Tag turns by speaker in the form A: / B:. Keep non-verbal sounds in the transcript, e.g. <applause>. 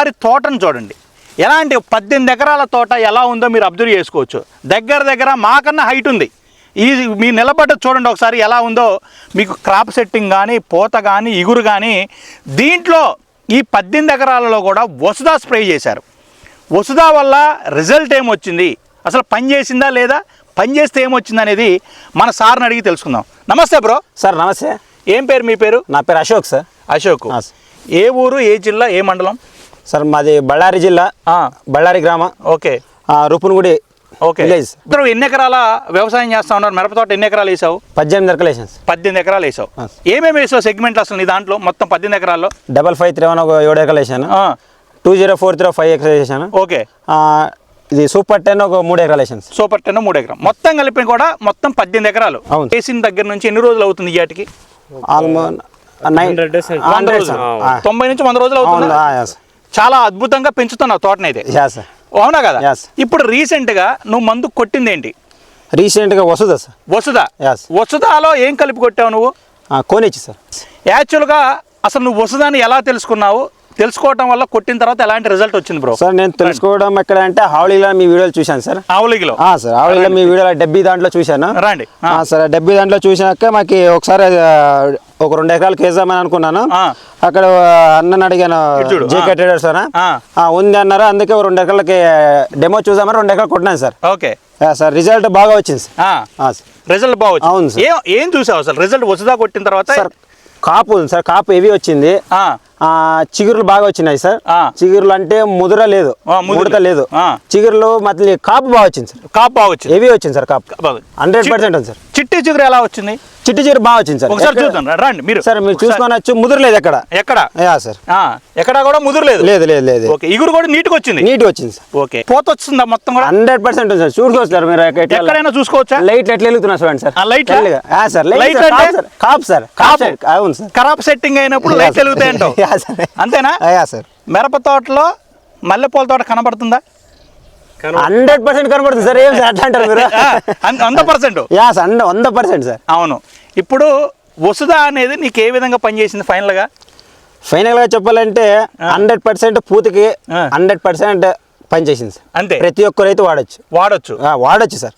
A: మరి తోటను చూడండి. ఎలాంటి పద్దెనిమిది ఎకరాల తోట ఎలా ఉందో మీరు అబ్జర్వ్ చేసుకోవచ్చు. దగ్గర దగ్గర మాకన్నా హైట్ ఉంది. ఈ మీ నిలబడ్డ చూడండి ఒకసారి ఎలా ఉందో. మీకు క్రాప్ సెట్టింగ్ కానీ పూత కానీ ఇగురు కానీ దీంట్లో ఈ పద్దెనిమిది ఎకరాలలో కూడా వసుదా స్ప్రే చేశారు. వసుదా వల్ల రిజల్ట్ ఏమొచ్చింది? అసలు పని చేసిందా లేదా? పని చేస్తే ఏమొచ్చింది అనేది మన సార్ని అడిగి తెలుసుకుందాం. నమస్తే బ్రో.
B: సార్ నమస్తే.
A: ఏం పేరు మీ పేరు?
B: నా పేరు అశోక్ సార్.
A: అశోక్. ఏ ఊరు ఏ జిల్లా ఏ మండలం?
B: సార్ మాది బళ్ళారి జిల్లా బళ్ళారి గ్రామం.
A: ఓకే.
B: ఆ, రూపునగుడి
A: ఓకే.
B: విలేజ్.
A: ఇద్దరు ఎన్ని ఎకరాల వ్యవసాయం చేస్తా ఉన్నారు మిరప తోట ఎన్ని ఎకరాలు వేసావు?
B: పద్దెనిమిది ఎకలేషన్స్
A: పద్దెనిమిది ఎకరాలు వేసావు. ఏమేమి వేసావు సెగ్మెంట్లు అసలు నీ దాంట్లో మొత్తం పద్దెనిమిది ఎకరాల్లో?
B: డబల్ ఫైవ్ త్రీ వన్ ఒక ఏడు ఎకరాలు వేసాను. Two zero four three five ఎకరాలు వేసాను.
A: ఓకే.
B: ఆ, ఇది సూపర్ టెన్ ఒక మూడు ఎకరాలు వేసాను
A: సూపర్ టెన్ మూడు ఎకరం మొత్తం కలిపి కూడా మొత్తం పద్దెనిమిది ఎకరాలు.
B: అవును.
A: వేసిన దగ్గర నుంచి ఎన్ని రోజులు అవుతుంది ఈ వాటికి
B: ఆల్మోస్ట్
A: తొంభై నుంచి వంద రోజులు అవుతుంది. చాలా అద్భుతంగా పెంచుతున్నావు తోటనైతే.
B: Yeah sir.
A: అవునా కదా. ఇప్పుడు రీసెంట్గా నువ్వు మందు కొట్టింది ఏంటి
B: రీసెంట్గా వస్తుందా సార్.
A: వసుదా. వసుదాలో ఏం కలిపి కొట్టావు నువ్వు?
B: కోనిచ్చి సార్.
A: యాక్చువల్గా అసలు నువ్వు వసుదాన్ని ఎలా తెలుసుకున్నావు? తెలుసుకోవటం వల్ల కొట్టిన తర్వాత ఎలాంటి రిజల్ట్ వచ్చింది బ్రో?
B: సార్ నేను తెలుసుకోవడం ఎక్కడ అంటే హావళీలో మీ వీడియోలు చూశాను సార్. ఆ, సార్ హావళీలో మీ వీడియోలో డెబ్బీ దాంట్లో చూశాను.
A: రండి.
B: ఆ, సరే డెబ్బై దాంట్లో చూసాక మాకు ఒకసారి ఒక రెండు ఎకరాలకు వేద్దామని అనుకున్నాను. అక్కడ అన్నని అడిగాను జేకే. ట్రేడర్స్ అన్న.
A: ఆ,
B: ఉంది అన్నారు. అందుకే రెండు ఎకరాలకి డెమో చూసామని రెండు ఎకరాలు కొట్టినాను సార్.
A: ఓకే.
B: సార్ రిజల్ట్ బాగా వచ్చింది సార్. సార్.
A: రిజల్ట్ బాగా
B: అవును సార్.
A: ఏం ఏం చూసావు అసలు? రిజల్ట్ వసుదా కొట్టిన తర్వాత?
B: సార్ కాపు ఉంది సార్. కాపు హెవీ వచ్చింది. చిగురులు బాగా వచ్చినాయి సార్. చిగురులు అంటే ముదుర లేదు. ముడత లేదు. చిగురులు మళ్ళీ కాపు బాగా వచ్చింది సార్.
A: కాపు బాగా వచ్చింది.
B: హెవీ వచ్చింది సార్ కాపు. హండ్రెడ్ పర్సెంట్ ఉంది సార్.
A: చిట్టి చిగురు ఎలా వచ్చింది?
B: చిట్టి చిగురు బాగా వచ్చింది సార్.
A: ఒకసారి చూద్దాం రండి మీరు.
B: సార్ మీరు. చూసుకోనొచ్చు ముదురు లేదు ఎక్కడ?
A: ఎక్కడ?
B: Yeah sir.
A: ఎక్కడ కూడా ముదురు లేదు.
B: లేదు లేదు లేదు.
A: ఓకే ఇగురు కూడా నీట్గా వచ్చింది.
B: నీట్ వచ్చింది సార్.
A: ఓకే. పోత వచ్చిందా మొత్తం కూడా?
B: Hundred percent sir. చూసుకోవచ్చు సార్ మీరు
A: ఎక్కడైనా చూసుకోవచ్చా?
B: లైట్లు ఎట్లా వెలుగుతున్నా చూడండి సార్. లైట్
A: లైట్
B: సార్,
A: అంటే?
B: కాపు సార్ కాపు. అవును సార్.
A: ఖరాబ్ సెట్టింగ్ అయినప్పుడు లైట్. వెలుగుతాయి అంటావు. <laughs>
B: సార్.
A: అంతేనా?
B: సార్.
A: మిరప తోటలో మల్లెపూల తోట కనబడుతుందా?
B: హండ్రెడ్ పర్సెంట్ కనబడుతుంది సార్. ఏం సార్ అట్లా అంటారు మీరు
A: వంద పర్సెంట్.
B: యా సార్ హండ్రెడ్ వంద పర్సెంట్ సార్.
A: అవును. ఇప్పుడు వసుదా అనేది నీకు ఏ విధంగా పనిచేసింది
B: ఫైనల్గా ఫైనల్గా చెప్పాలంటే హండ్రెడ్ పర్సెంట్ పూతకి. హండ్రెడ్ పర్సెంట్ పనిచేసింది సార్.
A: అంతే.
B: ప్రతి ఒక్కరు అయితే వాడచ్చు.
A: వాడొచ్చు.
B: వాడచ్చు సార్.